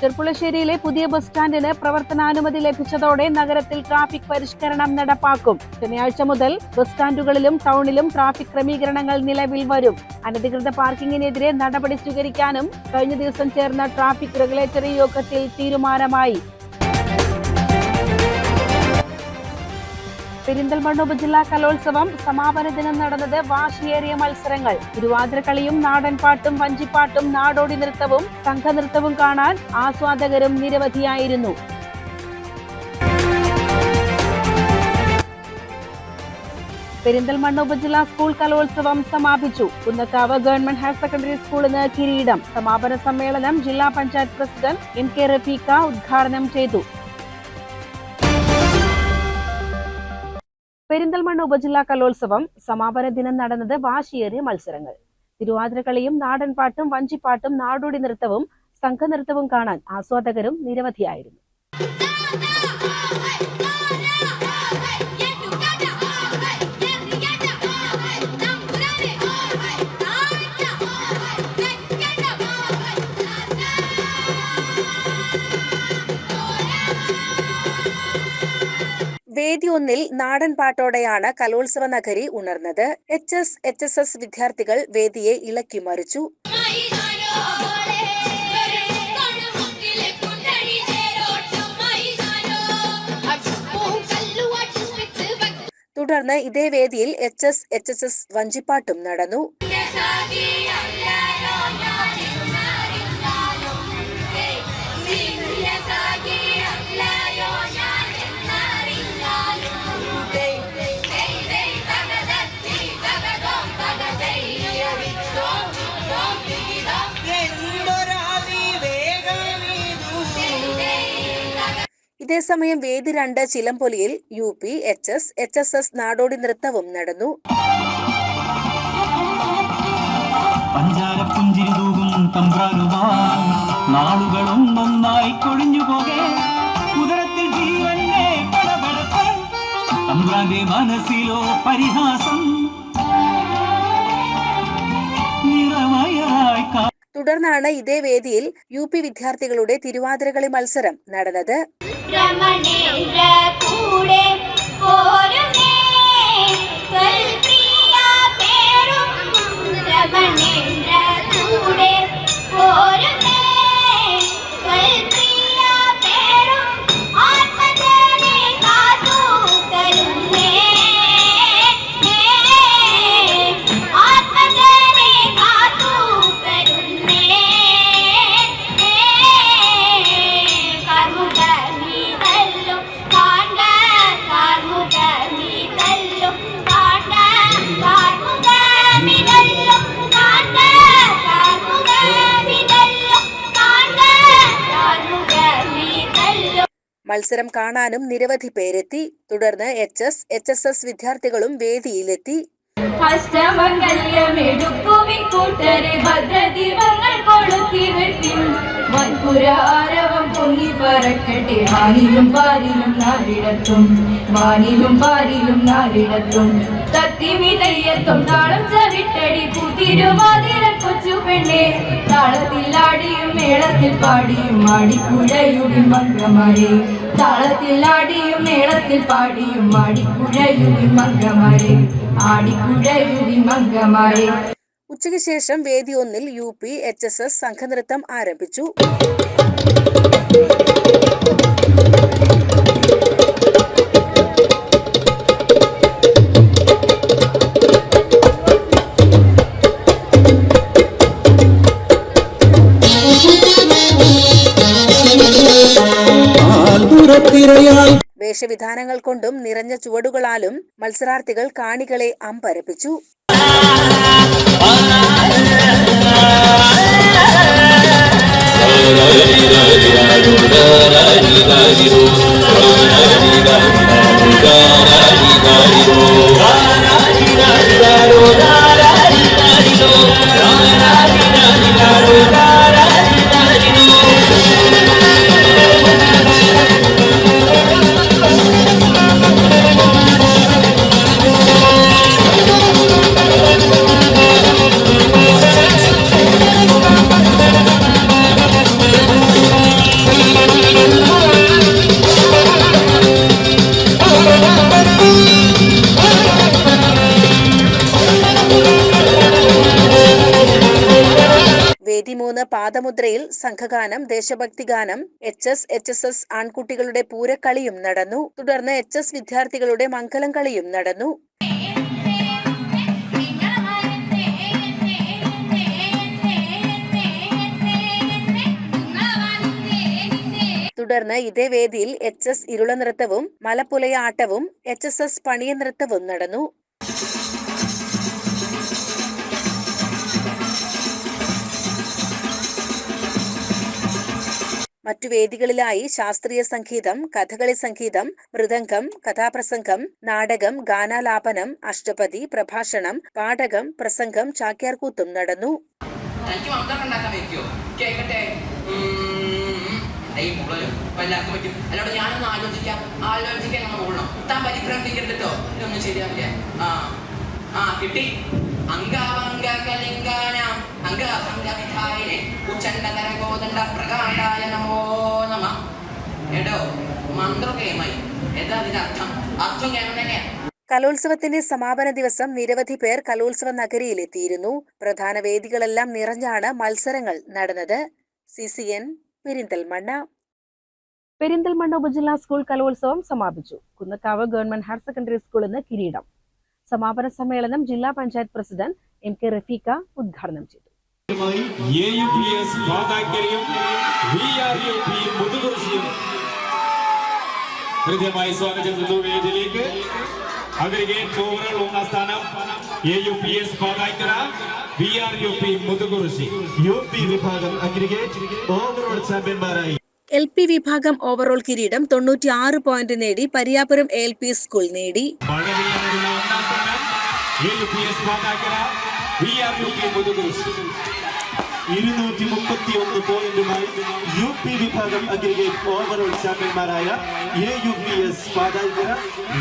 ചെർപ്പുളശ്ശേരിയിലെ പുതിയ ബസ് സ്റ്റാൻഡിന് പ്രവർത്തനാനുമതി ലഭിച്ചതോടെ നഗരത്തിൽ ട്രാഫിക് പരിഷ്കരണം നടപ്പാക്കും. ശനിയാഴ്ച മുതൽ ബസ് സ്റ്റാൻഡുകളിലും ടൗണിലും ട്രാഫിക് ക്രമീകരണങ്ങൾ നിലവിൽ വരും. അനധികൃത പാർക്കിങ്ങിനെതിരെ നടപടി സ്വീകരിക്കാനും കഴിഞ്ഞ ദിവസം ചേർന്ന ട്രാഫിക് റെഗുലേറ്ററി യോഗത്തിൽ തീരുമാനമായി. പെരിന്തൽമണ്ണ ഉപജില്ലാ കലോത്സവം സമാപന ദിനം നടന്നത് വാശിയേറിയ മത്സരങ്ങൾ. തിരുവാതിരക്കളിയും നാടൻപാട്ടും വഞ്ചിപ്പാട്ടും നാടോടി നൃത്തവും സംഘനൃത്തവും കാണാൻ ആസ്വാദകരും നിരവധിയായിരുന്നു. പെരിന്തൽമണ്ണ ഉപജില്ലാ സ്കൂൾ കലോത്സവം സമാപിച്ചു. കുന്നക്കാവ് ഗവൺമെന്റ് ഹയർ സെക്കൻഡറി സ്കൂളിന് കിരീടം. സമാപന സമ്മേളനം ജില്ലാ panchayat president M K Rafeeqa ഉദ്ഘാടനം ചെയ്തു. പെരിന്തൽമണ്ണ ഉപജില്ലാ കലോത്സവം സമാപന ദിനം നടന്നത് വാശിയേറിയ മത്സരങ്ങൾ. തിരുവാതിരക്കളിയും നാടൻപാട്ടും വഞ്ചിപ്പാട്ടും നാടോടി നൃത്തവും സംഘനൃത്തവും കാണാൻ ആസ്വാദകരും നിരവധിയായിരുന്നു. ഒന്നിൽ നാടൻ പാട്ടോടെയാണ് കലോത്സവ നഗരി ഉണർന്നത്. H S H S S വിദ്യാർത്ഥികൾ വേദിയെ ഇളക്കി മറിച്ചു. തുടർന്ന് ഇതേ വേദിയിൽ H S H S S വഞ്ചിപ്പാട്ടും നടന്നു. ഇതേസമയം വേദി രണ്ട് ചിലമ്പൊലിയിൽ U P H S H S S നാടോടി നൃത്തവും നടന്നു. നാളുകളും മനസ്സിലോ പരിഹാസം തുടർന്നാണ് ഇതേ വേദിയിൽ യു പി വിദ്യാർത്ഥികളുടെ തിരുവാതിരകളി മത്സരം നടന്നത്. രമണേന്ദ്ര കൂടെ മത്സരം കാണാനും നിരവധി പേരെത്തി. തുടർന്ന് H S H S S വിദ്യാർത്ഥികളും വേദിയിലെത്തി. വാനിലും പാരിലും നാലിടത്തും തത്തിമിതയ്യത്തും താളം ചവിട്ടടി പുതിരുമാതിര കൊച്ചു പെണ്ണെ. താളത്തിൽ ആടിയും മേളത്തിൽ പാടിയും മാടിക്കുഴയുടെ മംഗമാരെ താളത്തിൽ ആടിയും മേളത്തിൽ പാടിയും മാടിക്കുഴയുടെ മംഗമാരെ ആടിക്കുഴയുടെ മംഗമാരെ ഉച്ചയ്ക്ക് ശേഷം വേദി ഒന്നിൽ U P H S S സംഘനൃത്തം ആരംഭിച്ചു. വേഷവിധാനങ്ങൾ കൊണ്ടും നിറഞ്ഞ ചുവടുകളാലും മത്സരാർത്ഥികൾ കാണികളെ അമ്പരപ്പിച്ചു ും സംഘഗാനം ദേശഭക്തി ഗാനം H S H S S ആൺകുട്ടികളുടെ പൂരക്കളിയും നടന്നു. തുടർന്ന് എച്ച് എസ് വിദ്യാർത്ഥികളുടെ മംഗലം കളിയും നടന്നു. തുടർന്ന് ഇതേ വേദിയിൽ എച്ച് എസ് ഇരുള നൃത്തവും മലപ്പുലയ ആട്ടവും എച്ച് എസ് എസ് പണിയ നൃത്തവും നടന്നു. മറ്റു വേദികളിലായി ശാസ്ത്രീയ സംഗീതം കഥകളി സംഗീതം മൃദംഗം കഥാപ്രസംഗം നാടകം ഗാനാലാപനം അഷ്ടപതി പ്രഭാഷണം പാഠകം പ്രസംഗം ചാക്യാർകൂത്തും നടന്നു. ഞാനൊന്ന് ആലോചിക്കാം. ആലോചിക്കാൻ നമ്മൾ കൊള്ളണം താൻ പരിഭ്രമിക്കരുത് ഇതൊന്നും ശരിയാവില്ല. ആ. ആ കിട്ടി. അംഗാവംഗ കലിംഗാനാം അംഗാഭംഗ വിധായനെ ഉച്ചണ്ടതര ഗോദണ്ഡ പ്രകാണ്ടായ നമോ നമ. എടോ മന്ത്രകേമായി. എന്താ അതിന്റെ അർത്ഥം അർത്ഥം കേമം കലോത്സവത്തിന്റെ സമാപന ദിവസം നിരവധി പേർ കലോത്സവ നഗരിയിലെത്തിയിരുന്നു. പ്രധാന വേദികളെല്ലാം നിറഞ്ഞാണ് മത്സരങ്ങൾ നടന്നത്. C C N Perinthalmanna. Perinthalmanna ഉപജില്ലാ സ്കൂൾ കലോത്സവം സമാപിച്ചു. കുന്നക്കാവ് ഗവൺമെന്റ് ഹയർ സെക്കൻഡറി സ്കൂളിന് കിരീടം. സമാപന സമ്മേളനം ജില്ലാ panchayat president M K Rafeeqa ഉദ്ഘാടനം ചെയ്തു. എ യു പി എസ് വാതാക്കരയും വി ആർ യു പി മുതുകുറിശിയും ഹൃദ്യമായി സ്വാഗതം ചെയ്യുന്നു വേദിയിലേക്ക്. അഗ്രിഗേറ്റ് ഓവറോൾ ഒന്നാം സ്ഥാനം A U P S Vathakkara V R U P Muthukurissi. U P വിഭാഗം അഗ്രിഗേറ്റ് ഓവറോൾ ചാമ്പ്യന്മാരായി. എൽ പി വിഭാഗം ഓവറോൾ കിരീടം തൊണ്ണൂറ്റി ആറ് പോയിന്റ് നേടി പരിയാപുരം എൽ പി സ്കൂൾ നേടി. A U P S Mathakkara V R U P Muthukurissi ഇരുന്നൂറ്റി മുപ്പത്തി ഒന്ന് പോയിന്റുമായി യു പി വിഭാഗം അഗ്രിഗേറ്റ് ഓവറോൾ ചാമ്പ്യന്മാരായ A U P S Pathalkkara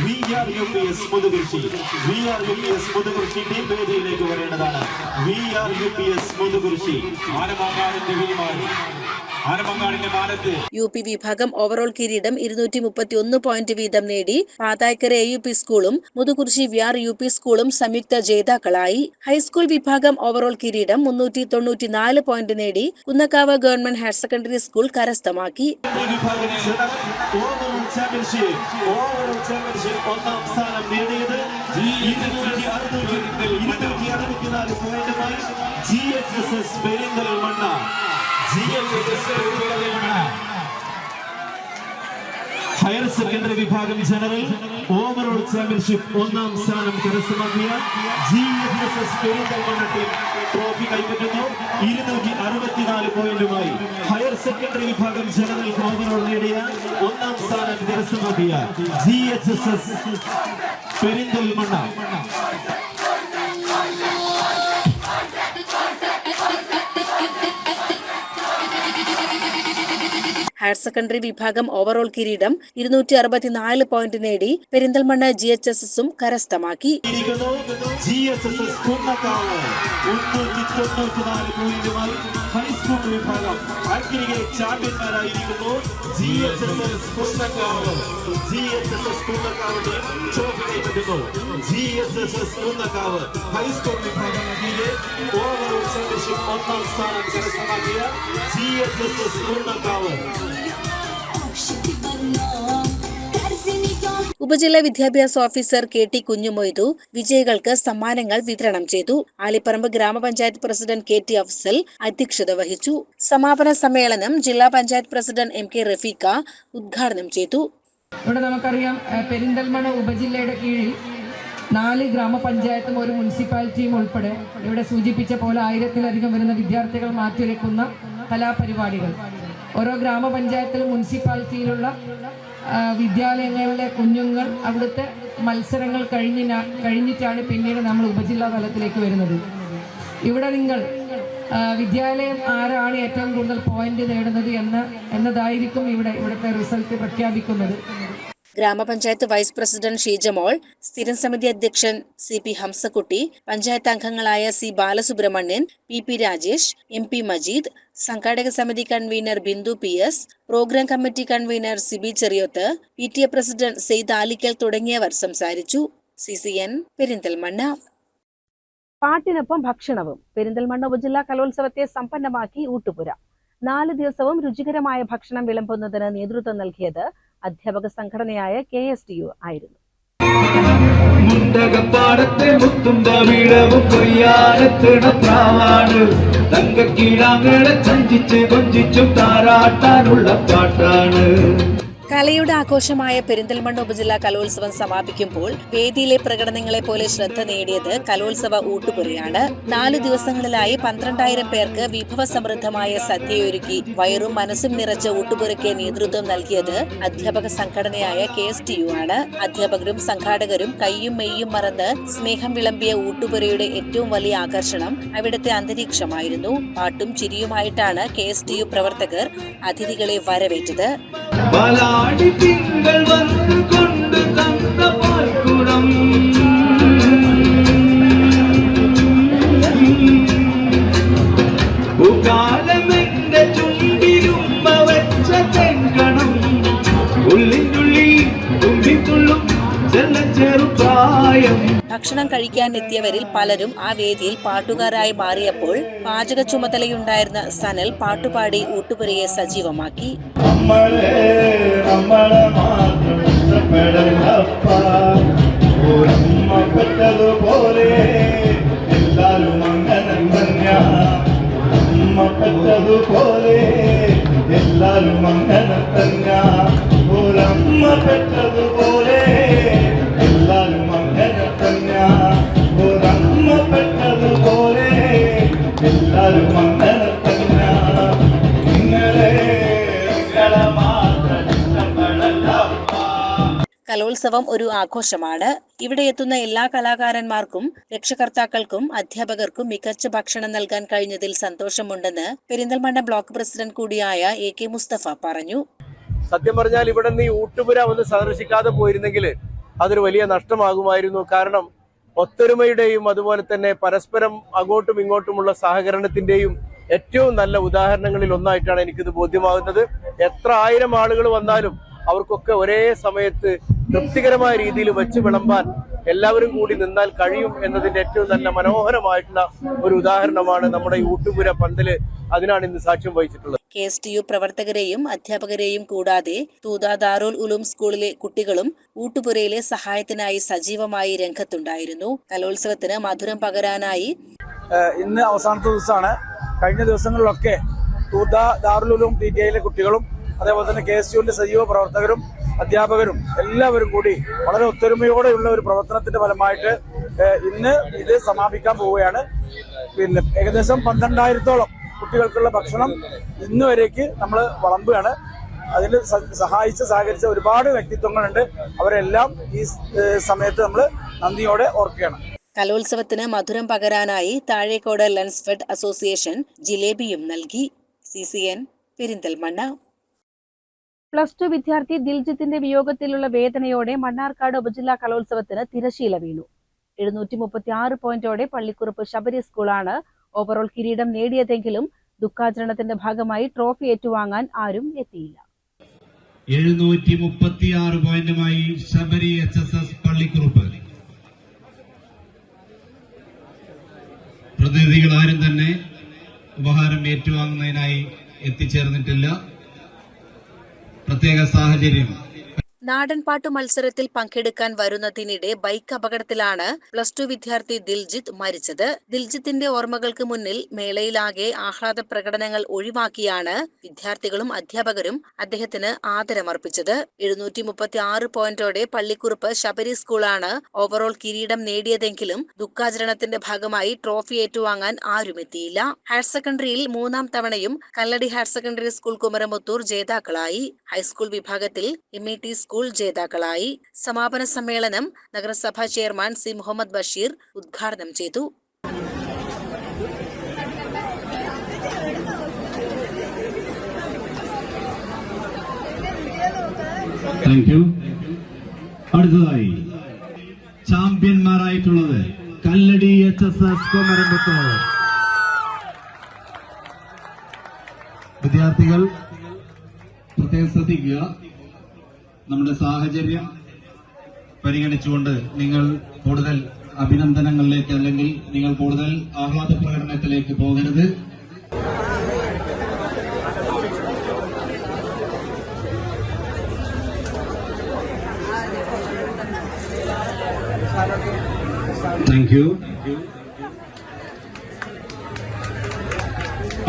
V R U P S Muthukrishi V R U P S Muthukrishi team വേദിയിലേക്ക് വരേണ്ടതാണ്. V R U P S Muthukrishi മാനമാകാരന്റെ മാനത്ത് U P വിഭാഗം ഓവറോൾ കിരീടം ഇരുന്നൂറ്റി മുപ്പത്തി ഒന്ന് പോയിന്റ് വീതം നേടി. പാതായ്ക്കര എ യു പി സ്കൂളും മുതുകുറിശി വ്യാർ യു പി സ്കൂളും സംയുക്ത ജേതാക്കളായി. ഹൈസ്കൂൾ വിഭാഗം ഓവറോൾ കിരീടം മുന്നൂറ്റി തൊണ്ണൂറ്റി നാല് പോയിന്റ് നേടി. Kunnakkavu government higher secondary school കരസ്ഥമാക്കി. ഒന്നാം സ്ഥാനം നേടിയത് ഇരുന്നൂറ്റി അറുപത്തിനാല് പോയിന്റുമായി G H S S Perinthalmanna. Higher secondary വിഭാഗം ജനറൽ ഓവറോൾ ചാമ്പ്യൻഷിപ്പ് ഒന്നാം സ്ഥാനം കരസ്ഥമാക്കിയ G S S Perinthalmanna team trophy കൈപ്പറ്റുന്നു. ഇരുന്നൂറ്റി അറുപത്തിനാല് പോയിന്റുമായി ഹയർ സെക്കൻഡറി വിഭാഗം ജനറൽ ഓവറോൾ നേടിയ ഒന്നാം സ്ഥാനം കരസ്ഥമാക്കിയ G H S S Perinthalmanna. Higher secondary വിഭാഗം ഓവറോൾ കിരീടം ഇരുന്നൂറ്റി അറുപത്തിനാല് പോയിന്റ് നേടി പെരിന്തൽമണ്ണ ജി എച്ച് എസ് എസും കരസ്ഥമാക്കി. ഹൈസ്കൂൾ വിഭാഗം G H S S Kunnakkavu G H S S Kunnakkavu team trophy കൈപ്പറ്റുന്നു G H S S ഉപജില്ലാ വിദ്യാഭ്യാസ ഓഫീസർ കെ ടി കുഞ്ഞുമൊയ്തു വിജയികൾക്ക് സമ്മാനങ്ങൾ വിതരണം ചെയ്തു. ആലിപ്പറമ്പ് ഗ്രാമപഞ്ചായത്ത് പ്രസിഡന്റ് കെ ടി അഫ്സൽ അധ്യക്ഷത വഹിച്ചു. സമാപന സമ്മേളനം ജില്ലാ panchayat president M K Rafeeqa ഉദ്ഘാടനം ചെയ്തു. ഇവിടെ നമുക്കറിയാം പെരിന്തൽമണ പെരിന്തൽമണ്ണ ഉപജില്ലയുടെ കീഴിൽ നാല് ഗ്രാമപഞ്ചായത്തും ഒരു മുനിസിപ്പാലിറ്റിയും ഉൾപ്പെടെ ഇവിടെ സൂചിപ്പിച്ച പോലെ ആയിരത്തിലധികം വരുന്ന വിദ്യാർത്ഥികൾ മാറ്റിവെക്കുന്ന കലാപരിപാടികൾ. ഓരോ ഗ്രാമപഞ്ചായത്തിലും മുനിസിപ്പാലിറ്റിയിലുള്ള വിദ്യാലയങ്ങളിലെ കുഞ്ഞുങ്ങൾ അവിടുത്തെ മത്സരങ്ങൾ കഴിഞ്ഞ കഴിഞ്ഞിട്ടാണ് പിന്നീട് നമ്മൾ ഉപജില്ലാ തലത്തിലേക്ക് വരുന്നത്. ഇവിടെ നിങ്ങൾ വിദ്യാലയം ആരാണ് ഏറ്റവും കൂടുതൽ പോയിന്റ് നേടുന്നത് എന്ന എന്നതായിരിക്കും ഇവിടെ ഇവിടുത്തെ റിസൾട്ട് പ്രഖ്യാപിക്കുന്നത്. ഗ്രാമപഞ്ചായത്ത് വൈസ് പ്രസിഡന്റ് ഷീജമോൾ സ്ഥിരം സമിതി അധ്യക്ഷൻ സി പി ഹംസക്കുട്ടി പഞ്ചായത്ത് അംഗങ്ങളായ C Balasubramanian P P Rajesh M P Majeed സംഘാടക സമിതി convener Bindu P S programme committee convener Sibi Cheriyoth P T A president Saeed Alikkal തുടങ്ങിയവർ സംസാരിച്ചു. C C N Perinthalmanna. പാട്ടിനൊപ്പം ഭക്ഷണവും പെരിന്തൽമണ്ണ ഉപജില്ലാ കലോത്സവത്തെ സമ്പന്നമാക്കി ഊട്ടുപുര. നാല് ദിവസവും രുചികരമായ ഭക്ഷണം വിളമ്പുന്നതിന് നേതൃത്വം നൽകിയത് അധ്യാപക സംഘടനയായ കെ എസ് ടി യു ആയിരുന്നു. മുണ്ടകപ്പാടത്തെ മുത്തും തമിഴവും കൊയ്യാനത്തിട പ്രാവാണ്. തങ്കക്കീഴാങ്ങളെ ചഞ്ചിച്ച് കൊഞ്ചിച്ചും താരാട്ടാനുള്ള പാട്ടാണ്. കലയുടെ ആഘോഷമായ പെരിന്തൽമണ്ണ ഉപജില്ലാ കലോത്സവം സമാപിക്കുമ്പോൾ വേദിയിലെ പ്രകടനങ്ങളെ പോലെ ശ്രദ്ധ നേടിയത് കലോത്സവ ഊട്ടുപുരയാണ്. നാലു ദിവസങ്ങളിലായി പന്ത്രണ്ടായിരം പേർക്ക് വിഭവ വിഭവസമൃദ്ധമായ സദ്യയൊരുക്കി വയറും മനസ്സും നിറച്ച ഊട്ടുപുരയ്ക്ക് നേതൃത്വം നൽകിയത് അധ്യാപക സംഘടനയായ കെ എസ് ടി യു ആണ്. അധ്യാപകരും സംഘാടകരും കൈയും മെയ്യും മറന്ന് സ്നേഹം വിളമ്പിയ ഊട്ടുപുരയുടെ ഏറ്റവും വലിയ ആകർഷണം അവിടുത്തെ അന്തരീക്ഷമായിരുന്നു. പാട്ടും ചിരിയുമായിട്ടാണ് കെ എസ് ടി യു പ്രവർത്തകർ അതിഥികളെ വരവേറ്റത്. ഭക്ഷണം കഴിക്കാൻ എത്തിയവരിൽ പലരും ആ വേദിയിൽ പാട്ടുകാരായി മാറിയപ്പോൾ പാചക ചുമതലയുണ്ടായിരുന്ന സനൽ പാട്ടുപാടി ഊട്ടുപുരയെ സജീവമാക്കി. നമ്മളെ നമ്മളെ മാത്രം ഇഷ്ടപ്പെടലപ്പ. ഒരമ്മ പെട്ടതുപോലെ എല്ലാരും അങ്ങനെ തന്നെ അമ്മ പെട്ടതുപോലെ എല്ലാരും അങ്ങനെ തന്നെ ഒരമ്മ പെട്ടതുപോലെ എല്ലാരും അങ്ങനെ തന്നെ ഒരമ്മ പെട്ടതുപോലെ എല്ലാരും കലോത്സവം ഒരു ആഘോഷമാണ്. ഇവിടെ എത്തുന്ന എല്ലാ കലാകാരന്മാർക്കും രക്ഷകർത്താക്കൾക്കും അധ്യാപകർക്കും മികച്ച ഭക്ഷണം നൽകാൻ കഴിഞ്ഞതിൽ സന്തോഷമുണ്ടെന്ന് പെരിന്തൽമണ്ണ ബ്ലോക്ക് പ്രസിഡന്റ് കൂടിയായ എ കെ മുസ്തഫ പറഞ്ഞു. സത്യം പറഞ്ഞാൽ ഇവിടെ നിന്ന് ഊട്ടുപുര ഒന്ന് സന്ദർശിക്കാതെ പോയിരുന്നെങ്കിൽ അതൊരു വലിയ നഷ്ടമാകുമായിരുന്നു. കാരണം ഒത്തൊരുമയുടെയും അതുപോലെ തന്നെ പരസ്പരം അങ്ങോട്ടും ഇങ്ങോട്ടുമുള്ള സഹകരണത്തിന്റെയും ഏറ്റവും നല്ല ഉദാഹരണങ്ങളിൽ ഒന്നായിട്ടാണ് എനിക്കിത് ബോധ്യമാകുന്നത്. എത്ര ആയിരം ആളുകൾ വന്നാലും അവർക്കൊക്കെ ഒരേ സമയത്ത് തൃപ്തികരമായ രീതിയിൽ വെച്ച് വിളമ്പാൻ എല്ലാവരും കൂടി നിന്നാൽ കഴിയും എന്നതിന്റെ ഏറ്റവും നല്ല മനോഹരമായിട്ടുള്ള ഒരു ഉദാഹരണമാണ് നമ്മുടെ ഊട്ടുപുര പന്തൽ. അതിനാണ് ഇന്ന് സാക്ഷ്യം വഹിച്ചിട്ടുള്ളത്. കെ എസ് ടി യു പ്രവർത്തകരെയും അധ്യാപകരെയും കൂടാതെ തൂത ദാറുൽ ഉലൂം സ്കൂളിലെ കുട്ടികളും ഊട്ടുപുരയിലെ സഹായത്തിനായി സജീവമായി രംഗത്തുണ്ടായിരുന്നു. കലോത്സവത്തിന് മധുരം പകരാനായി. ഇന്ന് അവസാനത്തെ ദിവസമാണ്. കഴിഞ്ഞ ദിവസങ്ങളിലൊക്കെ തൂത ഉലൂം പി ടി ഐയിലെ കുട്ടികളും അതേപോലെ തന്നെ കെ എസ് യുവിന്റെ സജീവ പ്രവർത്തകരും അധ്യാപകരും എല്ലാവരും കൂടി വളരെ ഒത്തൊരുമയോടെയുള്ള ഒരു പ്രവർത്തനത്തിന്റെ ഫലമായിട്ട് ഇന്ന് ഇത് സമാപിക്കാൻ പോവുകയാണ്. പിന്നെ ഏകദേശം പന്ത്രണ്ടായിരത്തോളം കുട്ടികൾക്കുള്ള ഭക്ഷണം ഇന്ന് വരേക്ക് നമ്മൾ വളമ്പുകയാണ്. അതിൽ സഹായിച്ച് സഹകരിച്ച ഒരുപാട് വ്യക്തിത്വങ്ങളുണ്ട്. അവരെല്ലാം ഈ സമയത്ത് നമ്മൾ നന്ദിയോടെ ഓർക്കുകയാണ്. കലോത്സവത്തിന് മധുരം പകരാനായി താഴേക്കോട് ലൻസ്ഫെഡ് അസോസിയേഷൻ ജിലേബിയും നൽകി. C C N Perinthalmanna. Plus two വിദ്യാർത്ഥി ദിൽജിത്തിന്റെ വിയോഗത്തിലുള്ള വേദനയോടെ മണ്ണാർക്കാട് ഉപജില്ലാ കലോത്സവത്തിന് തിരശീല വീണു. എഴുന്നൂറ്റി മുപ്പത്തി ആറ് പോയിന്റോടെ പള്ളിക്കുറുപ്പ് ശബരി സ്കൂളാണ് ഓവറോൾ കിരീടം നേടിയതെങ്കിലും ദുഃഖാചരണത്തിന്റെ ഭാഗമായി ട്രോഫി ഏറ്റുവാങ്ങാൻ ആരും എത്തിയില്ല. എഴുന്നൂറ്റി മുപ്പത്തിയാറ് പോയിന്റുമായി Sabari H S S Pallikkurup. പ്രതിനിധികൾ ആരും തന്നെ ഉപഹാരം ഏറ്റുവാങ്ങുന്നതിനായി എത്തിച്ചേർന്നിട്ടില്ല. പ്രത്യേക സാഹചര്യം. നാടൻപാട്ട് മത്സരത്തിൽ പങ്കെടുക്കാൻ വരുന്നതിനിടെ ബൈക്ക് അപകടത്തിലാണ് പ്ലസ് ടു വിദ്യാർത്ഥി ദിൽജിത്ത് മരിച്ചത്. ദിൽജിത്തിന്റെ ഓർമ്മകൾക്ക് മുന്നിൽ മേളയിലാകെ ആഹ്ലാദ പ്രകടനങ്ങൾ ഒഴിവാക്കിയാണ് വിദ്യാർത്ഥികളും അധ്യാപകരും അദ്ദേഹത്തിന് ആദരമർപ്പിച്ചത്. എഴുന്നൂറ്റി മുപ്പത്തി ആറ് പോയിന്റോടെ പള്ളിക്കുറുപ്പ് ശബരി സ്കൂളാണ് ഓവറോൾ കിരീടം നേടിയതെങ്കിലും ദുഃഖാചരണത്തിന്റെ ഭാഗമായി ട്രോഫി ഏറ്റുവാങ്ങാൻ ആരുമെത്തിയില്ല. ഹയർ സെക്കൻഡറിയിൽ മൂന്നാം തവണയും Kalladi higher secondary school Kumaramuthur ജേതാക്കളായി. ഹൈസ്കൂൾ വിഭാഗത്തിൽ എം ഇ ടി സ്കൂൾ ജേതാക്കളായി സമാപന സമ്മേളനം നഗരസഭാ ചെയർമാൻ സി മുഹമ്മദ് ബഷീർ ഉദ്ഘാടനം ചെയ്തു. അടുത്തതായി ചാമ്പ്യന്മാരായിട്ടുള്ളത് കല്ലടി എച്ച് എസ് എസ് വിദ്യാർത്ഥികൾ പ്രത്യേകം ശ്രദ്ധിക്കുക. നമ്മുടെ സാഹചര്യം പരിഗണിച്ചുകൊണ്ട് നിങ്ങൾ കൂടുതൽ അഭിനന്ദനങ്ങളിലേക്ക് അല്ലെങ്കിൽ നിങ്ങൾ കൂടുതൽ ആഹ്ലാദ പ്രകടനത്തിലേക്ക് പോകരുത്. താങ്ക് യു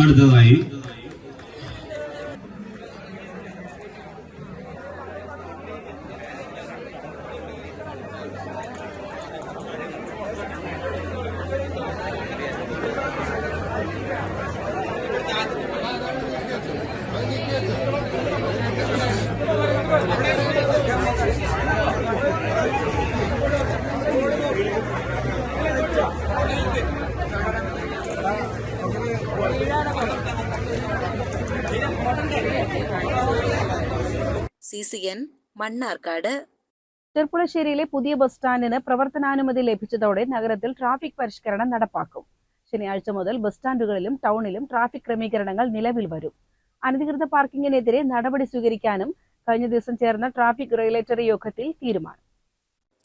അടുത്തതായി സി സി മണ്ണാർക്കാട്. ചെർപ്പുളശ്ശേരിയിലെ പുതിയ ബസ് സ്റ്റാൻഡിന് പ്രവർത്തനാനുമതി ലഭിച്ചതോടെ നഗരത്തിൽ ട്രാഫിക് പരിഷ്കരണം നടപ്പാക്കും. ശനിയാഴ്ച മുതൽ ബസ് സ്റ്റാൻഡുകളിലും ടൗണിലും ട്രാഫിക് ക്രമീകരണങ്ങൾ നിലവിൽ വരും. അനധികൃത പാർക്കിങ്ങിനെതിരെ നടപടി സ്വീകരിക്കാനും കഴിഞ്ഞ ദിവസം ചേർന്ന ട്രാഫിക് റെഗുലേറ്ററി യോഗത്തിൽ തീരുമാനം.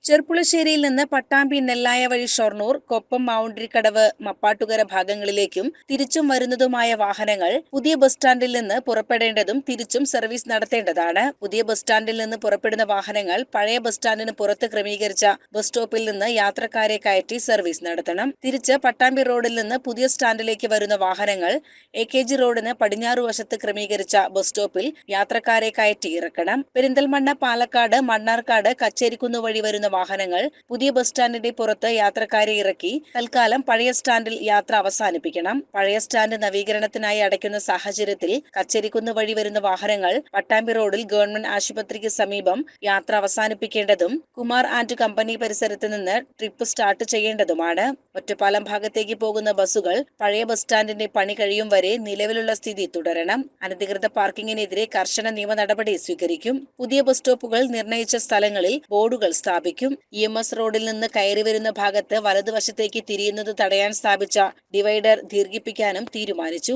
ചെർപ്പുളശ്ശേരിയിൽ നിന്ന് പട്ടാമ്പി നെല്ലായ വഴി ഷൊർണൂർ കൊപ്പം മൗണ്ടറിക്കടവ് മപ്പാട്ടുകര ഭാഗങ്ങളിലേക്കും തിരിച്ചും വരുന്നതുമായ വാഹനങ്ങൾ പുതിയ ബസ് സ്റ്റാൻഡിൽ നിന്ന് പുറപ്പെടേണ്ടതും തിരിച്ചും സർവീസ് നടത്തേണ്ടതാണ്. പുതിയ ബസ് സ്റ്റാൻഡിൽ നിന്ന് പുറപ്പെടുന്ന വാഹനങ്ങൾ പഴയ ബസ് സ്റ്റാൻഡിന് പുറത്ത് ക്രമീകരിച്ച ബസ് സ്റ്റോപ്പിൽ നിന്ന് യാത്രക്കാരെ കയറ്റി സർവീസ് നടത്തണം. തിരിച്ച് പട്ടാമ്പി റോഡിൽ നിന്ന് പുതിയ സ്റ്റാൻഡിലേക്ക് വരുന്ന വാഹനങ്ങൾ എ കെ ജി റോഡിന് പടിഞ്ഞാറ് വശത്ത് ക്രമീകരിച്ച ബസ് സ്റ്റോപ്പിൽ യാത്രക്കാരെ കയറ്റി ഇറക്കണം. പെരിന്തൽമണ്ണ പാലക്കാട് മണ്ണാർക്കാട് കച്ചേരിക്കുന്ന് വഴി വരുന്ന വാഹനങ്ങൾ പുതിയ ബസ് സ്റ്റാൻഡിന്റെ പുറത്ത് യാത്രക്കാരെ ഇറക്കി. തൽക്കാലം പഴയ സ്റ്റാൻഡിൽ യാത്ര അവസാനിപ്പിക്കണം. പഴയ സ്റ്റാൻഡ് നവീകരണത്തിനായി അടയ്ക്കുന്ന സാഹചര്യത്തിൽ കച്ചേരിക്കുന്ന് വഴി വരുന്ന വാഹനങ്ങൾ പട്ടാമ്പി റോഡിൽ ഗവൺമെന്റ് ആശുപത്രിക്ക് സമീപം യാത്ര അവസാനിപ്പിക്കേണ്ടതും കുമാർ ആൻഡ് കമ്പനി പരിസരത്ത് നിന്ന് ട്രിപ്പ് സ്റ്റാർട്ട് ചെയ്യേണ്ടതുമാണ്. ഒറ്റപ്പാലം ഭാഗത്തേക്ക് പോകുന്ന ബസ്സുകൾ പഴയ ബസ് സ്റ്റാൻഡിന്റെ പണി കഴിയും വരെ നിലവിലുള്ള സ്ഥിതി തുടരണം. അനധികൃത പാർക്കിങ്ങിനെതിരെ കർശന നിയമ നടപടി സ്വീകരിക്കും. പുതിയ ബസ് സ്റ്റോപ്പുകൾ നിർണയിച്ച സ്ഥലങ്ങളിൽ ബോർഡുകൾ സ്ഥാപിക്കും. ഇ എം എസ് റോഡിൽ നിന്ന് കയറി വരുന്ന ഭാഗത്ത് വലതുവശത്തേക്ക് തിരിയുന്നത് തടയാൻ സ്ഥാപിച്ച ഡിവൈഡർ ദീർഘിപ്പിക്കാനും തീരുമാനിച്ചു.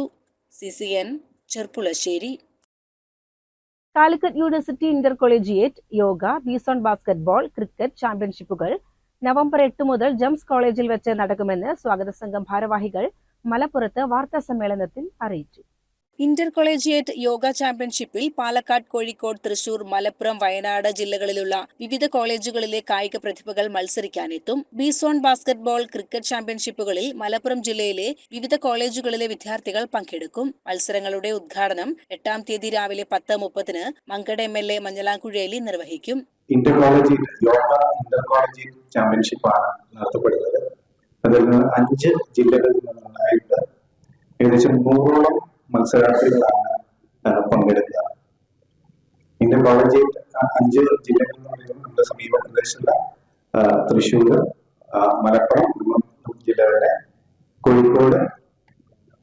C C N Cherpulassery. Calicut university inter collegiate yoga B zone basketball cricket ചാമ്പ്യൻഷിപ്പുകൾ. November എട്ട് മുതൽ ജംസ് കോളേജിൽ വെച്ച് നടക്കുമെന്ന് സ്വാഗത സംഘം ഭാരവാഹികൾ മലപ്പുറത്ത് വാർത്താ സമ്മേളനത്തിൽ അറിയിച്ചു. ഇന്റർ കൊളേജിയേറ്റ് യോഗ ചാമ്പ്യൻഷിപ്പിൽ പാലക്കാട് കോഴിക്കോട് തൃശൂർ മലപ്പുറം വയനാട് ജില്ലകളിലുള്ള വിവിധ കോളേജുകളിലെ കായിക പ്രതിഭകൾ മത്സരിക്കാനെത്തും. ബിസോൺ ബാസ്കറ്റ്ബോൾ ക്രിക്കറ്റ് ചാമ്പ്യൻഷിപ്പുകളിൽ മലപ്പുറം ജില്ലയിലെ വിവിധ കോളേജുകളിലെ വിദ്യാർത്ഥികൾ പങ്കെടുക്കും. മത്സരങ്ങളുടെ ഉദ്ഘാടനം എട്ടാം തീയതി രാവിലെ പത്ത് മുപ്പതിന് മങ്കട എം എൽ എ മഞ്ഞളാംകുഴേലി നിർവഹിക്കും. ഇന്റർ കോളേജ് ഇന്റർ കോളേജ് ചാമ്പ്യൻഷിപ്പാണ് നടത്തപ്പെടുന്നത്. അഞ്ച് ജില്ലകളിൽ ഏകദേശം നൂറോളം മത്സരാർത്ഥികളാണ് പങ്കെടുക്കുക. എന്റെ കോളേജ് അഞ്ച് ജില്ലകളിൽ പറയുമ്പോൾ നമ്മുടെ സമീപ പ്രദേശത്തുള്ള ആ, തൃശ്ശൂർ മലപ്പുറം ജില്ലകളിലെ കോഴിക്കോട്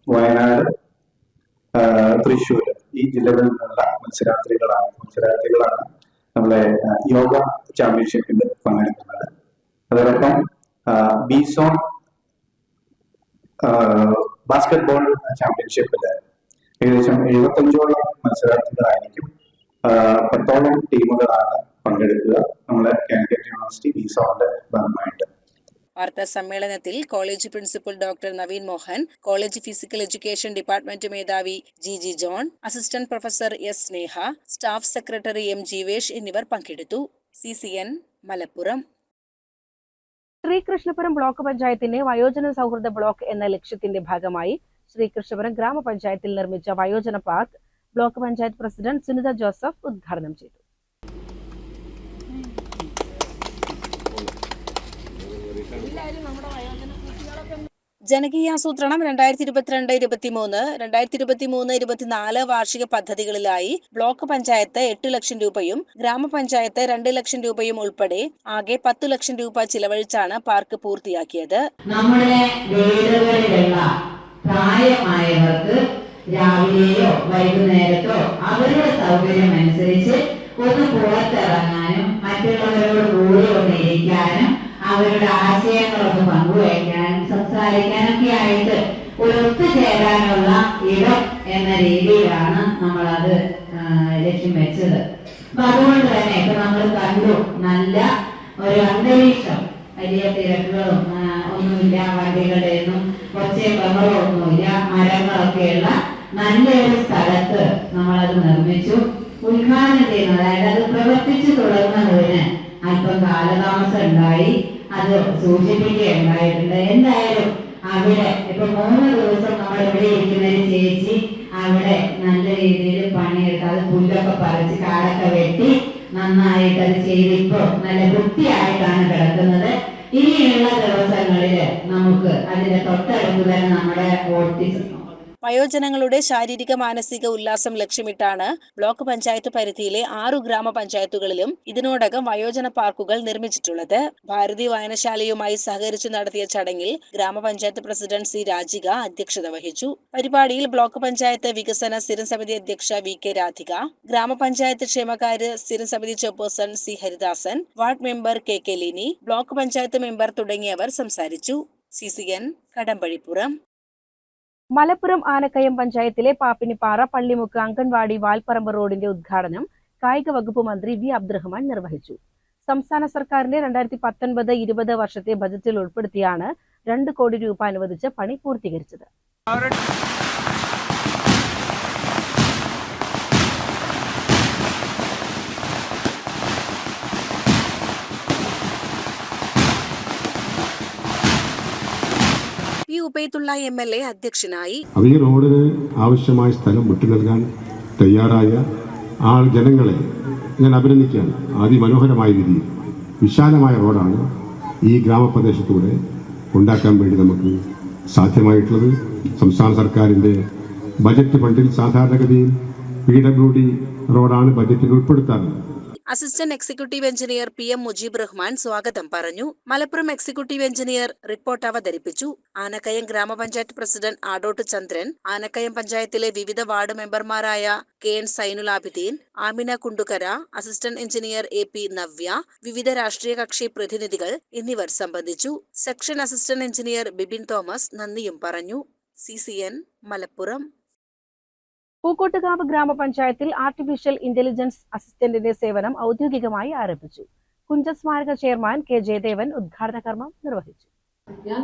വയനാട് തൃശ്ശൂർ ഈ ജില്ലകളിൽ നിന്നുള്ള മത്സരാർത്ഥികളാണ് മത്സരാർത്ഥികളാണ് നമ്മളെ യോഗ ചാമ്പ്യൻഷിപ്പിൽ പങ്കെടുക്കുന്നത്. അതോടൊപ്പം ബിസോൺ ബാസ്കറ്റ്ബോൾ ചാമ്പ്യൻഷിപ്പിൽ ഏകദേശം എഴുപത്തഞ്ചോളം മത്സരാർത്ഥികളായിരിക്കും പത്തോളം ടീമുകളാണ് പങ്കെടുക്കുക. നമ്മുടെ കാലിക്കറ്റ് യൂണിവേഴ്സിറ്റി വിസോന്റെ ഭാഗമായിട്ട്. വാർത്താ സമ്മേളനത്തിൽ college principal doctor Naveen Mohan college physical education department മേധാവി G G John assistant professor S Sneha staff secretary M Jeevesh എന്നിവർ പങ്കെടുത്തു. C C N Malappuram. Sreekrishnapuram block പഞ്ചായത്തിന്റെ വയോജന സൗഹൃദ ബ്ലോക്ക് എന്ന ലക്ഷ്യത്തിന്റെ ഭാഗമായി ശ്രീകൃഷ്ണപുരം ഗ്രാമപഞ്ചായത്തിൽ നിർമ്മിച്ച വയോജന park block panchayat president Sunitha Joseph ഉദ്ഘാടനം ചെയ്തു. ജനകീയാസൂത്രണം രണ്ടായിരത്തി ഇരുപത്തിരണ്ട് ഇരുപത്തിമൂന്ന് രണ്ടായിരത്തി ഇരുപത്തിമൂന്ന് ഇരുപത്തിനാല് വാർഷിക പദ്ധതികളിലായി ബ്ലോക്ക് പഞ്ചായത്ത് എട്ട് ലക്ഷം രൂപയും ഗ്രാമപഞ്ചായത്ത് രണ്ട് ലക്ഷം രൂപയും ഉൾപ്പെടെ ആകെ പത്ത് ലക്ഷം രൂപ ചിലവഴിച്ചാണ് പാർക്ക് പൂർത്തിയാക്കിയത്. നമ്മുടെ പ്രായമായവർക്ക് രാവിലെയോ വൈകുന്നേരത്തോ അവരുടെ സൗകര്യം അനുസരിച്ച് ഒന്ന് പുറത്തിറങ്ങാനും മറ്റുള്ളവരോട് കൂടി ഒന്നിരിക്കാനും അവരുടെ ആശയങ്ങളൊക്കെ പങ്കുവയ്ക്കാനും സംസാരിക്കാനൊക്കെ ആയിട്ട് ഒരു ഒത്തുചേരാനുള്ള ഇടം എന്ന രീതിയിലാണ് നമ്മൾ അത് ലക്ഷ്യം വെച്ചത്. അപ്പൊ അതുകൊണ്ട് തന്നെ ഇപ്പൊ നമ്മൾ കണ്ടു നല്ല ഒരു അന്തരീക്ഷം വലിയ തിരക്കുകളും ഒന്നുമില്ല വണ്ടികളുടെ ഒന്നും കുറച്ച് ബഹളവും ഒന്നുമില്ല നല്ല നല്ലൊരു സ്ഥലത്ത് നമ്മളത് നിർമ്മിച്ചു. ഉദ്ഘാടനം ചെയ്യുന്നത് അതായത് അത് പ്രവർത്തിച്ചു തുടങ്ങുന്നതിന് അല്പം കാലതാമസം ഉണ്ടായി. അത് സൂചിപ്പിക്കുകയുണ്ടായിട്ടുണ്ട്. എന്തായാലും അവിടെ ഇപ്പൊ മൂന്ന് ദിവസം നമ്മൾ ഇവിടെ ഇരിക്കുന്ന ഒരു ചേച്ചി അവിടെ നല്ല രീതിയിൽ പണിയെടുത്ത് അത് പുല്ലൊക്കെ പറിച്ച് കാടൊക്കെ വെട്ടി നന്നായിട്ട് അത് ചെയ്ത് ഇപ്പൊ നല്ല വൃത്തിയായിട്ടാണ് കിടക്കുന്നത്. ഇനിയുള്ള ദിവസങ്ങളിൽ നമുക്ക് അതിന്റെ തൊട്ടടുത്ത് തന്നെ നമ്മുടെ ഓട്ടിസം വയോജനങ്ങളുടെ ശാരീരിക മാനസിക ഉല്ലാസം ലക്ഷ്യമിട്ടാണ് ബ്ലോക്ക് പഞ്ചായത്ത് പരിധിയിലെ ആറു ഗ്രാമപഞ്ചായത്തുകളിലും ഇതിനോടകം വയോജന പാർക്കുകൾ നിർമ്മിച്ചിട്ടുള്ളത്. ഭാരതി വായനശാലയുമായി സഹകരിച്ചു നടത്തിയ ചടങ്ങിൽ ഗ്രാമപഞ്ചായത്ത് പ്രസിഡന്റ് സി രാജിക അധ്യക്ഷത വഹിച്ചു. പരിപാടിയിൽ ബ്ലോക്ക് പഞ്ചായത്ത് വികസന സ്ഥിരം സമിതി അധ്യക്ഷ വി കെ രാധിക ഗ്രാമപഞ്ചായത്ത് ക്ഷേമകാര്യ സ്ഥിരം സമിതി chairperson C Haridasan ward member K K Lini block panchayat member തുടങ്ങിയവർ സംസാരിച്ചു. C C N Kadambazhipuram. Malappuram Anakkayam പഞ്ചായത്തിലെ പാപ്പിനിപ്പാറ പള്ളിമുക്ക് അംഗൻവാടി വാൽപ്പറമ്പ് റോഡിന്റെ ഉദ്ഘാടനം കായിക വകുപ്പ് മന്ത്രി വി അബ്ദുറഹ്മാൻ നിർവഹിച്ചു. സംസ്ഥാന സർക്കാരിന്റെ രണ്ടായിരത്തി പത്തൊൻപത് ഇരുപത് വർഷത്തെ ബജറ്റിൽ ഉൾപ്പെടുത്തിയാണ് രണ്ട് കോടി രൂപ അനുവദിച്ച് പണി പൂർത്തീകരിച്ചത്. P Ubaidulla M L A അധ്യക്ഷനായി ഈ റോഡിന് ആവശ്യമായ സ്ഥലം വിട്ടു നൽകാൻ തയ്യാറായ ആൾ ജനങ്ങളെ ഞാൻ അഭിനന്ദിക്കുകയാണ്. അതിമനോഹരമായ രീതിയിൽ വിശാലമായ റോഡാണ് ഈ ഗ്രാമപ്രദേശത്തൂടെ ഉണ്ടാക്കാൻ വേണ്ടി നമുക്ക് സാധ്യമായിട്ടുള്ളത്. സംസ്ഥാന സർക്കാരിന്റെ ബജറ്റ് ഫണ്ടിൽ സാധാരണഗതിയിൽ പി ഡബ്ല്യു ഡി റോഡാണ് ബജറ്റിൽ ഉൾപ്പെടുത്താറുള്ളത്. Assistant executive engineer P M Mujeeb Rahman സ്വാഗതം പറഞ്ഞു. മലപ്പുറം എക്സിക്യൂട്ടീവ് എഞ്ചിനീയർ റിപ്പോർട്ട് അവതരിപ്പിച്ചു. ആനക്കയം ഗ്രാമപഞ്ചായത്ത് പ്രസിഡന്റ് ആഡോട്ട് ചന്ദ്രൻ ആനക്കയം പഞ്ചായത്തിലെ വിവിധ വാർഡ് മെമ്പർമാരായ K N Sainul Amina Kundukara assistant engineer A P Navya വിവിധ രാഷ്ട്രീയ കക്ഷി പ്രതിനിധികൾ എന്നിവർ സംബന്ധിച്ചു. Section assistant engineer Bibin Thomas നന്ദിയും പറഞ്ഞു. C C N Malappuram. Pookkottukavu ഗ്രാമപഞ്ചായത്തിൽ ആർട്ടിഫിഷ്യൽ ഇന്റലിജൻസ് അസിസ്റ്റന്റിന്റെ സേവനം ഔദ്യോഗികമായി ആരംഭിച്ചു. കുഞ്ചസ്മാരക ചെയർമാൻ കെ ജയദേവൻ ഉദ്ഘാടന കർമ്മം നിർവഹിച്ചു. ഞാൻ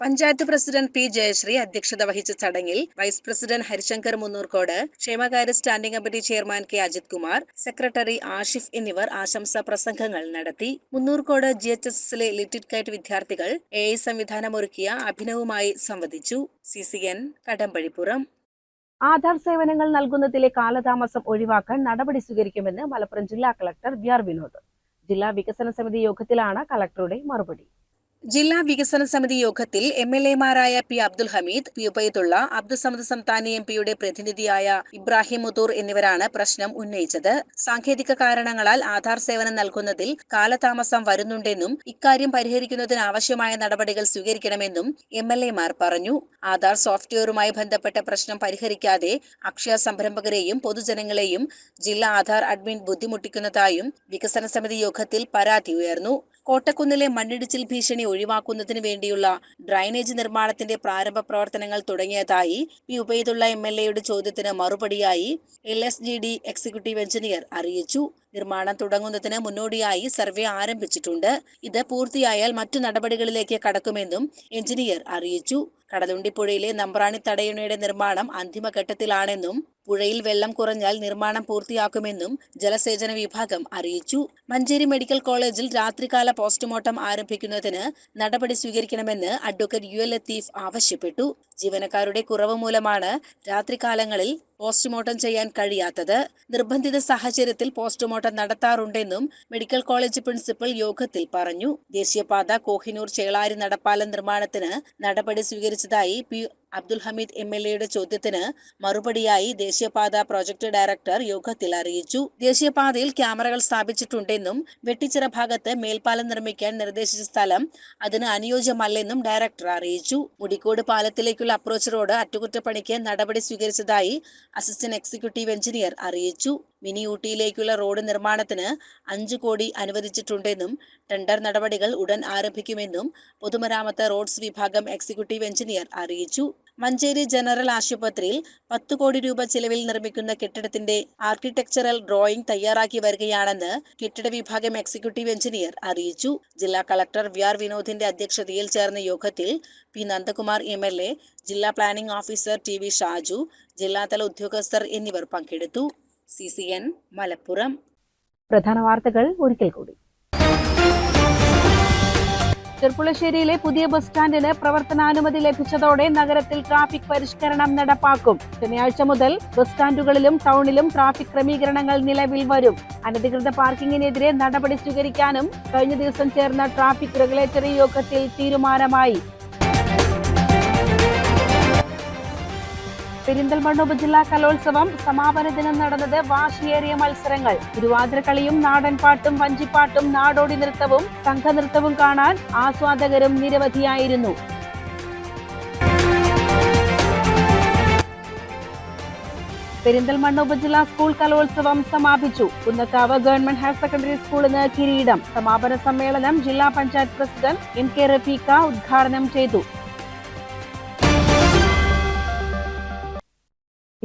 പഞ്ചായത്ത് പ്രസിഡന്റ് പി ജയശ്രീ അധ്യക്ഷത വഹിച്ച ചടങ്ങിൽ വൈസ് പ്രസിഡന്റ് ഹരിശങ്കർ മുന്നൂർക്കോട് ക്ഷേമകാര്യ standing committee chairman K Ajith Kumar secretary Ashif എന്നിവർ ആശംസാ പ്രസംഗങ്ങൾ നടത്തി. മുന്നൂർക്കോട് ജി എച്ച് എസ് എസിലെ ലിറ്റിഡ് കൈറ്റ് വിദ്യാർത്ഥികൾ എ ഐ സംവിധാനമൊരുക്കിയ അഭിനവുമായി സംവദിച്ചു. C C N Kadampazhipuram. Aadhaar സേവനങ്ങൾ നൽകുന്നതിലെ കാലതാമസം ഒഴിവാക്കാൻ നടപടി സ്വീകരിക്കുമെന്ന് മലപ്പുറം ജില്ലാ കളക്ടർ വി ആർ വിനോദ്. ജില്ലാ വികസന സമിതി യോഗത്തിലാണ് കളക്ടറുടെ മറുപടി. ജില്ലാ വികസന സമിതി യോഗത്തിൽ M L എമാരായ P Abdul Hameed P Ubaidulla Abdul Samad Samadani M പിയുടെ പ്രതിനിധിയായ ഇബ്രാഹിം മുത്തൂർ എന്നിവരാണ് പ്രശ്നം ഉന്നയിച്ചത്. സാങ്കേതിക കാരണങ്ങളാൽ ആധാർ സേവനം നൽകുന്നതിൽ കാലതാമസം വരുന്നുണ്ടെന്നും ഇക്കാര്യം പരിഹരിക്കുന്നതിന് ആവശ്യമായ നടപടികൾ സ്വീകരിക്കണമെന്നും എം എൽ എമാർ പറഞ്ഞു. ആധാർ സോഫ്റ്റ്വെയറുമായി ബന്ധപ്പെട്ട പ്രശ്നം പരിഹരിക്കാതെ അക്ഷയ സംരംഭകരെയും പൊതുജനങ്ങളെയും ജില്ലാ ആധാർ അഡ്മിൻ ബുദ്ധിമുട്ടിക്കുന്നതായും വികസന സമിതി യോഗത്തിൽ പരാതി ഉയർന്നു. കോട്ടക്കുന്നിലെ മണ്ണിടിച്ചിൽ ഭീഷണി ഒഴിവാക്കുന്നതിന് വേണ്ടിയുള്ള ഡ്രൈനേജ് നിർമ്മാണത്തിന്റെ പ്രാരംഭ പ്രവർത്തനങ്ങൾ തുടങ്ങിയതായി പി ഉബൈദുള്ള എം എൽ എയുടെ ചോദ്യത്തിന് മറുപടിയായി L S G D executive engineer അറിയിച്ചു. നിർമ്മാണം തുടങ്ങുന്നതിന് മുന്നോടിയായി സർവേ ആരംഭിച്ചിട്ടുണ്ട്. ഇത് പൂർത്തിയായാൽ മറ്റു നടപടികളിലേക്ക് കടക്കുമെന്നും എഞ്ചിനീയർ അറിയിച്ചു. കടലുണ്ടിപ്പുഴയിലെ നമ്പ്രാണി തടയണയുടെ നിർമ്മാണം അന്തിമഘട്ടത്തിലാണെന്നും പുഴയിൽ വെള്ളം കുറഞ്ഞാൽ നിർമ്മാണം പൂർത്തിയാക്കുമെന്നും ജലസേചന വിഭാഗം അറിയിച്ചു. മഞ്ചേരി മെഡിക്കൽ കോളേജിൽ രാത്രികാല പോസ്റ്റ്മോർട്ടം ആരംഭിക്കുന്നതിന് നടപടി സ്വീകരിക്കണമെന്ന് അഡ്വക്കേറ്റ് യു എൽ ലത്തീഫ് ആവശ്യപ്പെട്ടു. ജീവനക്കാരുടെ കുറവ് മൂലമാണ് രാത്രികാലങ്ങളിൽ പോസ്റ്റ്മോർട്ടം ചെയ്യാൻ കഴിയാത്തത്. നിർബന്ധിത സാഹചര്യത്തിൽ പോസ്റ്റ്മോർട്ടം നടത്താറുണ്ടെന്നും മെഡിക്കൽ കോളേജ് പ്രിൻസിപ്പൽ യോഗത്തിൽ പറഞ്ഞു. ദേശീയപാത കോഹിനൂർ ചേളാരി നടപ്പാല നിർമ്മാണത്തിന് നടപടി സ്വീകരിച്ചതായി P Abdul Hameed M L എയുടെ ചോദ്യത്തിന് മറുപടിയായി ദേശീയപാത പ്രോജക്ട് ഡയറക്ടർ യോഗത്തിൽ അറിയിച്ചു. ദേശീയപാതയിൽ ക്യാമറകൾ സ്ഥാപിച്ചിട്ടുണ്ടെന്നും വെട്ടിച്ചിറ ഭാഗത്ത് മേൽപ്പാലം നിർമ്മിക്കാൻ നിർദ്ദേശിച്ച സ്ഥലം അതിന് അനുയോജ്യമല്ലെന്നും ഡയറക്ടർ അറിയിച്ചു. മുടിക്കോട് പാലത്തിലേക്കുള്ള അപ്രോച്ച് റോഡ് അറ്റകുറ്റപ്പണിക്ക് നടപടി സ്വീകരിച്ചതായി അസിസ്റ്റന്റ് എക്സിക്യൂട്ടീവ് എഞ്ചിനീയർ അറിയിച്ചു. മിനി ഊട്ടിയിലേക്കുള്ള റോഡ് നിർമ്മാണത്തിന് അഞ്ചു കോടി അനുവദിച്ചിട്ടുണ്ടെന്നും ടെൻഡർ നടപടികൾ ഉടൻ ആരംഭിക്കുമെന്നും പൊതുമരാമത്ത് റോഡ്സ് വിഭാഗം എക്സിക്യൂട്ടീവ് എഞ്ചിനീയർ അറിയിച്ചു. മഞ്ചേരി ജനറൽ ആശുപത്രിയിൽ പത്ത് കോടി രൂപ ചിലവിൽ നിർമ്മിക്കുന്ന കെട്ടിടത്തിന്റെ ആർക്കിടെക്ചറൽ ഡ്രോയിംഗ് തയ്യാറാക്കി വരികയാണെന്ന് കെട്ടിട വിഭാഗം എക്സിക്യൂട്ടീവ് എഞ്ചിനീയർ അറിയിച്ചു. ജില്ലാ കളക്ടർ വി ആർ വിനോദിന്റെ അധ്യക്ഷതയിൽ ചേർന്ന യോഗത്തിൽ പി നന്ദകുമാർ എം ജില്ലാ planning officer T V Shaju ജില്ലാതല ഉദ്യോഗസ്ഥർ എന്നിവർ പങ്കെടുത്തു. C C N Malappuram. പ്രധാന വാർത്തകൾ ഒരിക്കൽ കൂടി. ചെർപ്പുളശ്ശേരിയിലെ പുതിയ ബസ് സ്റ്റാൻഡിന് പ്രവർത്തനാനുമതി ലഭിച്ചതോടെ നഗരത്തിൽ ട്രാഫിക് പരിഷ്കരണം നടപ്പാക്കും. ശനിയാഴ്ച മുതൽ ബസ് സ്റ്റാൻഡുകളിലും ടൗണിലും ട്രാഫിക് ക്രമീകരണങ്ങൾ നിലവിൽ വരും. അനധികൃത പാർക്കിങ്ങിനെതിരെ നടപടി സ്വീകരിക്കാനും കഴിഞ്ഞ ദിവസം ചേർന്ന ട്രാഫിക് റെഗുലേറ്ററി യോഗത്തിൽ തീരുമാനമായി. പെരിന്തൽമണ്ണ ഉപജില്ലാ കലോത്സവം സമാപന ദിനം നടന്നത് വാശിയേറിയ മത്സരങ്ങൾ. തിരുവാതിരക്കളിയും നാടൻപാട്ടും വഞ്ചിപ്പാട്ടും നാടോടി നൃത്തവും സംഘനൃത്തവും കാണാൻ ആസ്വാദകരും നിരവധിയായിരുന്നു. പെരിന്തൽമണ്ണ ഉപജില്ലാ സ്കൂൾ കലോത്സവം സമാപിച്ചു. കുന്നക്കാവ് ഗവൺമെന്റ് ഹയർ സെക്കൻഡറി സ്കൂളിന് കിരീടം. സമാപന സമ്മേളനം ജില്ലാ panchayat president M K Rafeeqa ഉദ്ഘാടനം ചെയ്തു.